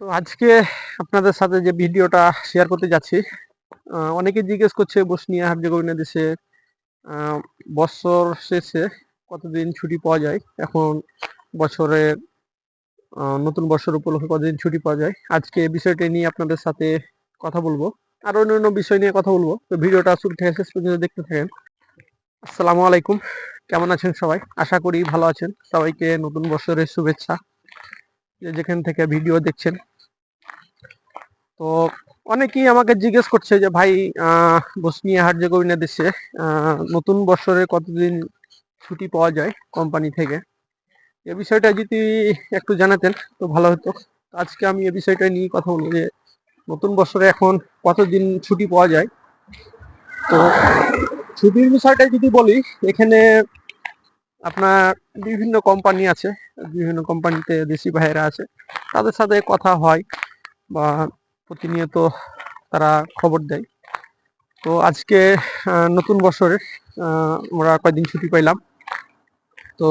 তো আজকে আপনাদের সাথে যে ভিডিওটা শেয়ার করতে যাচ্ছি অনেকে জিজ্ঞেস করছে বসনিয়া হার্জেগোভিনা দেশে বছর শেষে কতদিন ছুটি পাওয়া যায়? এখন বছরে নতুন বছর উপলক্ষে কতদিন ছুটি পাওয়া যায়? আজকে বিষয়টা নিয়ে আপনাদের সাথে কথা বলব। আর অন্যান্য বিষয় নিয়ে কথা বলব। তো ভিডিওটা শুরু থেকে শেষ পর্যন্ত দেখতে থাকেন। আসসালামু আলাইকুম। কেমন আছেন সবাই? আশা করি ভালো আছেন। সবাইকে নতুন বছরের শুভেচ্ছা। যেখান থেকে ভিডিও দেখছেন। তো অনেকেই আমাকে জিজ্ঞেস করছে যে, ভাই বসনিয়া হার্জেগোভিনা দেশে নতুন বছরে কতদিন ছুটি পাওয়া যায় কোম্পানি থেকে? এ বিষয়টা যদি একটু জানাতেন তো ভালো হতো। আজকে আমি এ বিষয়টা নিয়ে কথা বলব যে, নতুন বছরে এখন কতদিন ছুটি পাওয়া যায়? তো ছুটির বিষয়টা যদি বলি, এখানে আপনার বিভিন্ন কোম্পানি আছে, বিভিন্ন কোম্পানিতে দেশি ভাইয়েরা আছে, তাদের সাথে কথা হয় বা প্রতিনিয়ত তারা খবর দেয়। তো আজকে নতুন বছরের আমরা কয়েকদিন ছুটি পাইলাম। তো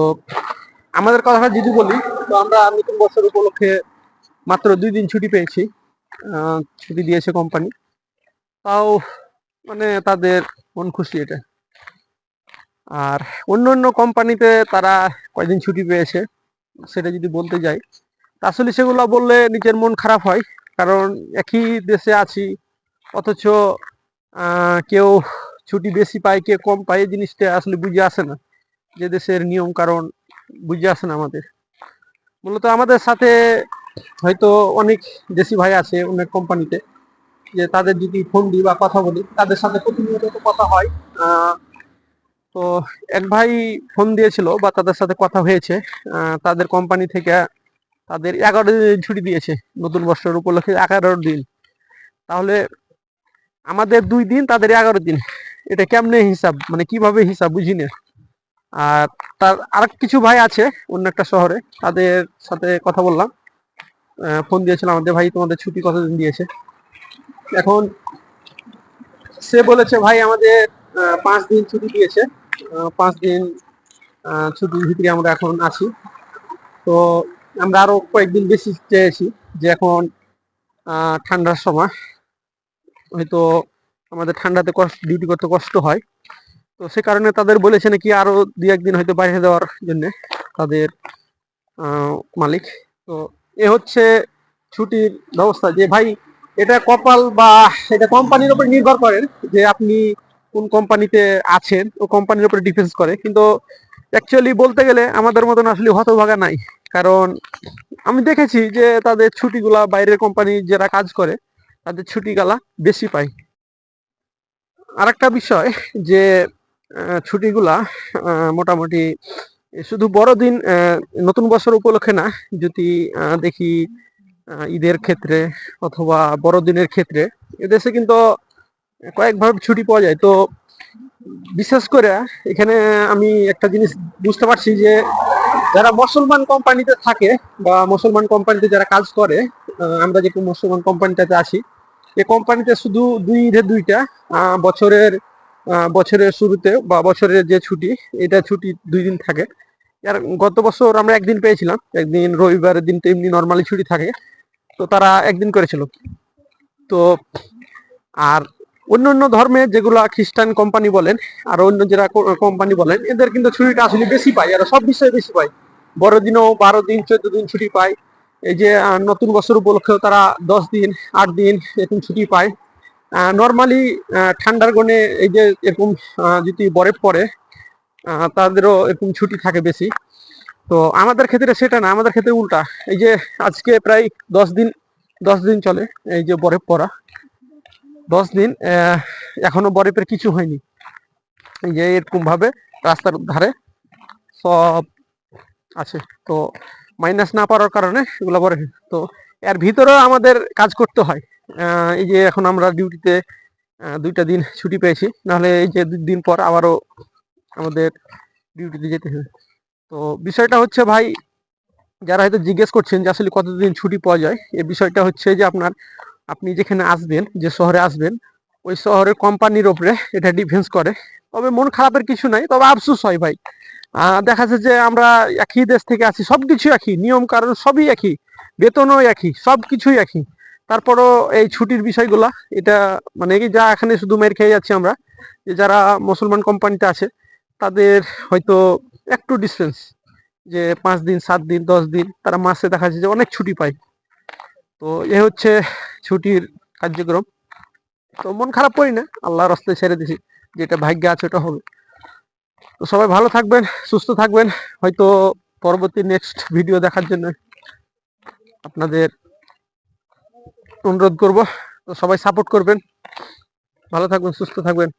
আমাদের কথাটা যদি বলি, তো আমরা নতুন বছর উপলক্ষে মাত্র দুই দিন ছুটি পেয়েছি ছুটি দিয়েছে কোম্পানি তাও মানে তাদের মন খুশি এটা। আর অন্য অন্য কোম্পানিতে তারা কয়দিন ছুটি পেয়েছে, সেটা যদি বলতে যাই। আসলে সেগুলো বললে নিজের মন খারাপ হয়, কারণ একই দেশে আছি, অথচ কেউ ছুটি বেশি পায় কে কম পায়, এই জিনিসটা আসলে বুঝে আসে না। যে দেশের নিয়ম কারণ বুঝে আসে না আমাদের। মূলত আমাদের সাথে হয়তো অনেক দেশি ভাই আছে, অনেক কোম্পানিতে, যে তাদের যদি ফোন দিই বা কথা বলি, তাদের সাথে প্রতিনিয়ত কথা হয়। তো এক ভাই ফোন দিয়েছিল বা তাদের সাথে কথা হয়েছে তাদের কোম্পানি থেকে তাদের এগারো দিন ছুটি দিয়েছে নতুন বছর উপলক্ষে, এগারো দিন। তাহলে আমাদের দুই দিন, তাদের এগারো দিন। এটা কেমনে হিসাব মানে কীভাবে হিসাব বুঝি না। আর তার আর কিছু ভাই আছে, অন্য একটা শহরে, তাদের সাথে কথা বললাম। ফোন দিয়েছিলাম আমাদের, ভাই, তোমাদের ছুটি কতদিন দিয়েছে? এখন সে বলেছে, ভাই, আমাদের পাঁচ দিন ছুটি দিয়েছে। পাঁচ দিন ছুটির ভিতরে আমরা এখন আছি। তো আমরা আরও কয়েকদিন বেশি চেয়েছি যে এখন ঠান্ডার সময়। হয়তো আমাদের ঠান্ডাতে কষ্ট ডিউটি করতে কষ্ট হয়। তো সে কারণে তাদের বলেছে নাকি আরও দুই একদিন হয়তো বাইরে দেওয়ার জন্য তাদের মালিক। তো এ হচ্ছে ছুটির ব্যবস্থা যে ভাই, এটা কপাল বা এটা কোম্পানির উপর নির্ভর করে যে আপনি কোন কোম্পানিতে আছেন, ও কোম্পানির উপর ডিফেন্স করে। কিন্তু অ্যাকচুয়ালি বলতে গেলে আমাদের মতন আসলে হতভাগা নাই। কারণ আমি দেখেছি যে তাদের ছুটিগুলা বাইরের কোম্পানি যারা কাজ করে, তাদের ছুটিগুলা বেশি পায়। আরেকটা বিষয় যে ছুটিগুলা মোটামুটি শুধু বড়দিন নতুন বছর উপলক্ষে না, যদি দেখি ঈদের ক্ষেত্রে অথবা বড়দিনের ক্ষেত্রে, এদেশে কিন্তু কয়েকভাবে ছুটি পাওয়া যায়। তো বিশেষ করে এখানে আমি একটা জিনিস বুঝতে পারছি যে যারা মুসলমান কোম্পানিতে থাকে বা মুসলমান কোম্পানিতে যারা কাজ করে আমরা যে মুসলমান কোম্পানিটাতে আসি এই কোম্পানিতে শুধু দুই ঈদের দুইটা বছরের বছরের শুরুতে বা বছরের যে ছুটি, এটা ছুটি দুই দিন থাকে। আর গত বছর আমরা একদিন পেয়েছিলাম, একদিন রবিবারের দিন তো এমনি নর্মালি ছুটি থাকে। তো তারা একদিন করেছিল। তো আর অন্য অন্য ধর্মে যেগুলা খ্রিস্টান কোম্পানি বলেন, আর অন্য যারা কোম্পানি বলেন, এদের কিন্তু ছুটিটা আসলে বেশি পায় আর সব বিষয়ে বেশি পায়। বড়দিনও বারো দিন, চোদ্দ দিন ছুটি পায়। এই যে নতুন বছর উপলক্ষেও তারা দশ দিন, আট দিন এরকম ছুটি পায়। নর্মালি ঠান্ডার গনে এই যে এরকম যদি বরফ পড়ে তাদেরও এরকম ছুটি থাকে বেশি। তো আমাদের ক্ষেত্রে সেটা না, আমাদের ক্ষেত্রে উল্টা। এই যে, আজকে প্রায় দশ দিন দশ দিন চলে এই যে বরফ পড়া। দশ দিন এখনও বরফের কিছু হয়নি। যে এরকম ভাবে রাস্তার ধারে সব আছে। তো মাইনাস না পারার কারণে এগুলো বরফ তো এর ভিতরেও আমাদের কাজ করতে হয়। এই যে এখন আমরা ডিউটিতে দুইটা দিন ছুটি পেয়েছি। নাহলে এই যে দিন পর আবারও আমাদের ডিউটিতে যেতে হবে তো বিষয়টা হচ্ছে ভাই, যারা হয়তো জিজ্ঞেস করছেন যে আসলে কতদিন ছুটি পাওয়া যায় এই বিষয়টা হচ্ছে যে আপনার আপনি যেখানে আসবেন, যে শহরে আসবেন, ওই শহরের কোম্পানির ওপরে এটা ডিফেন্স করে। তবে মন খারাপের কিছু নাই, তবে আফসোস হয় ভাই। দেখা যাচ্ছে যে আমরা একই দেশ থেকে আছি, সবকিছু একই নিয়ম কারণ সবই একই, বেতনও একই সব কিছুই একই। তারপরও এই ছুটির বিষয়গুলা, এটা মানে এই যা এখানে শুধু মের খেয়ে যাচ্ছি আমরা, যে যারা মুসলমান কোম্পানিতে আছে, তাদের হয়তো একটু ডিস্টেন্স যে পাঁচ দিন, সাত দিন, দশ দিন, তারা মাসে দেখা যাচ্ছে যে অনেক ছুটি পায়। তো এ হচ্ছে ছুটির কার্যক্রম। তো মন খারাপ করি না, আল্লাহর রাস্তায় ছেড়ে দিছি, যেটা ভাগ্য আছে ওটা হবে। তো সবাই ভালো থাকবেন, সুস্থ থাকবেন। হয়তো পরবর্তী নেক্সট ভিডিও দেখার জন্য আপনাদের অনুরোধ করব। তো সবাই সাপোর্ট করবেন। ভালো থাকবেন, সুস্থ থাকবেন।